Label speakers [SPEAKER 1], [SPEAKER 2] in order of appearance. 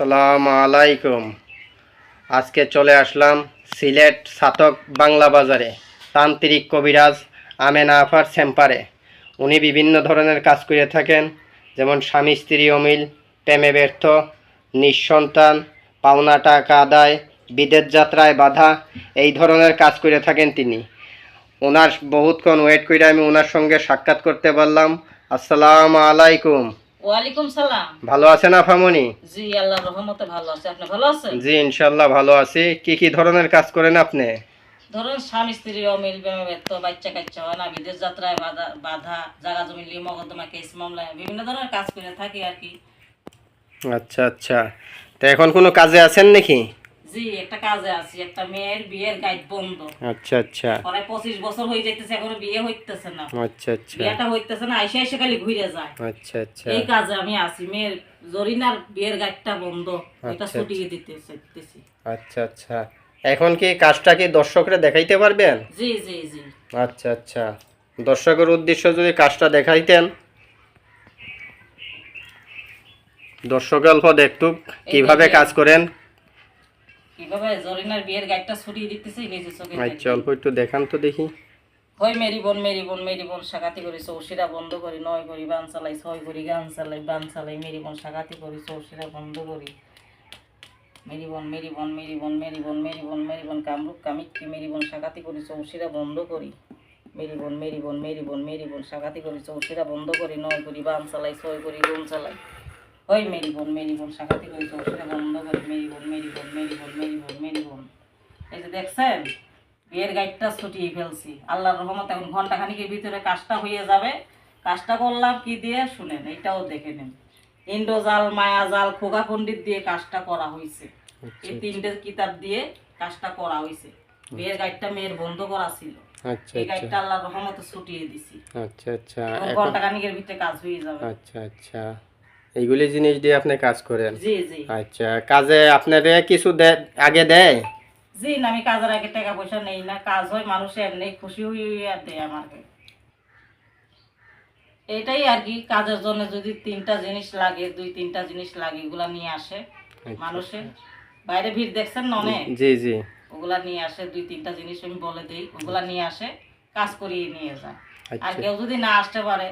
[SPEAKER 1] সালাম আলাইকুম। আজকে চলে আসলাম সিলেট সাতক বাংলা বাজারে। তান্ত্রিক কবিরাজ আমেনা আফার সেম্পারে। উনি বিভিন্ন ধরনের কাজ করে থাকেন, যেমন স্বামী, স্ত্রী অমিল, প্রেমে ব্যর্থ, নিঃসন্তান, পাওনা টাকা আদায়, বিদেশ যাত্রায় বাধা, এই ধরনের কাজ করে থাকেন তিনি। ওনার বহুতক্ষণ ওয়েট করে আমি ওনার সঙ্গে সাক্ষাৎ করতে পারলাম। আসসালামু আলাইকুম।
[SPEAKER 2] ওয়ালাইকুম সালাম।
[SPEAKER 1] ভালো আছেন আফামনি?
[SPEAKER 2] জি আল্লাহ রহমতে ভালো আছি। আপনি ভালো আছেন?
[SPEAKER 1] জি ইনশাল্লাহ ভালো আছি। কি কি ধরনের কাজ করেন আপনি?
[SPEAKER 2] ধরুন স্বামী স্ত্রী অমিল প্রেমে বাচ্চা কাচ্চা হয় না বিদেশ যাত্রায় বাধা বাধা জাগা জমি লিয়ে মকদ্দমা কেস মামলায় বিভিন্ন ধরনের কাজ করে থাকি আর কি।
[SPEAKER 1] আচ্ছা আচ্ছা। তা এখন কোনো কাজে আছেন নাকি?
[SPEAKER 2] জি একটা কাজে আছি একটা মেয়ের বিয়ের গাইড বন্ধ।
[SPEAKER 1] আচ্ছা আচ্ছা।
[SPEAKER 2] প্রায় পঁচিশ বছর হয়ে যাইতেছে এখনও বিয়ে হইতেছে না।
[SPEAKER 1] আচ্ছা আচ্ছা।
[SPEAKER 2] বিয়েটা হইতেছে না আইসা আইসা খালি ঘুরে যায়।
[SPEAKER 1] আচ্ছা আচ্ছা।
[SPEAKER 2] এই কাজে আমি আছি মেয়ের জরিনার বিয়ের গাইডটা বন্ধ এটা
[SPEAKER 1] আচ্ছা,
[SPEAKER 2] ছুটিয়ে দিতে দিতেছি
[SPEAKER 1] আচ্ছা আচ্ছা। এখন কি কাজটা কি দর্শকরা দেখাইতে পারবেন?
[SPEAKER 2] জি জি জি।
[SPEAKER 1] আচ্ছা আচ্ছা। দর্শকের উদ্দেশ্য যদি কাজটা দেখাইতেন। দর্শক অল্প দেখতুক কীভাবে কাজ করেন
[SPEAKER 2] কীভাবে জরিনার বিয়ের গাইডটা ছুটিয়ে দিতেছি নিজে চোখে
[SPEAKER 1] আচ্ছা অল্প একটু দেখান তো দেখি
[SPEAKER 2] হয় মেরি বোন মেরি বোন মেরি বোন সাকাতি করি চৌশিরা বন্ধ করি নয় করি বান চালাই ছয় করি গান চালাই বান চালাই মেরি বোন সাকাতি করি চৌশিরা বন্ধ করি মেরি বোন মেরি বোন মেরি বোন মেরি বোন মেরি বোন মেরি বোন কামরূপ কামিকি মেরি বোন সাকাতি করি চৌশিরা বন্ধ করি মেরি বোন মেরি বোন মেরি বোন মেরি বোন সাকাতি করি চৌশিরা বন্ধ করি নয় করি বান চালাই ছয় করি গুণ চালাই ওই মেরি বোন মেরি বোন সাকাতি করি চৌশিরা বন্ধ করি মেরি বোন মেরি বোন মেরি বোন মেরি বোন মেরি বোন এই যে দেখছেন? বিয়ের গাইডটা ছুটিয়ে ফেলছি। আল্লাহর রহমত এখন ঘণ্টা খানিকের ভিতরে কাজটা হয়ে যাবে। কাজটা করলাম কি দিয়ে? শুনেন এইটাও দেখে নেন। ইন্দ্রজাল মায়া জাল খোগা পণ্ডিত দিয়ে কাজটা করা হয়েছে এই তিনটে কিতাব দিয়ে কাজটা করা হয়েছে বিয়ের গাইডটা মেয়ের বন্ধ করা ছিল।
[SPEAKER 1] আচ্ছা
[SPEAKER 2] এই
[SPEAKER 1] আচ্ছা
[SPEAKER 2] গাইডটা আল্লাহর রহমতে ছুটিয়ে দিছি।
[SPEAKER 1] আচ্ছা আচ্ছা।
[SPEAKER 2] ভিতরে কাজ হয়ে যাবে।
[SPEAKER 1] আচ্ছা আচ্ছা। এইগুলি জিনিস দিয়ে আপনি কাজ করেন?
[SPEAKER 2] জি জি।
[SPEAKER 1] আচ্ছা কাজে আপনারে কিছু আগে দেয়?
[SPEAKER 2] জি না আমি কাজের আগে টাকা পয়সা নেই না কাজ হয় মানুষ এমনি খুশি হয়ে দেয় আমাকে। এটাই আর কি কাজের জন্য যদি তিনটা জিনিস লাগে দুই তিনটা জিনিস লাগে এগুলা নিয়ে আসে মানুষের বাইরে ভিড় দেখছেন না অনেক?
[SPEAKER 1] জি জি।
[SPEAKER 2] ওগুলা নিয়ে আসে দুই তিনটা জিনিস আমি বলে দিই ওগুলা নিয়ে আসে কাজ করিয়ে নিয়ে যায়। আর
[SPEAKER 1] আচ্ছা।
[SPEAKER 2] কেউ যদি না আসতে পারে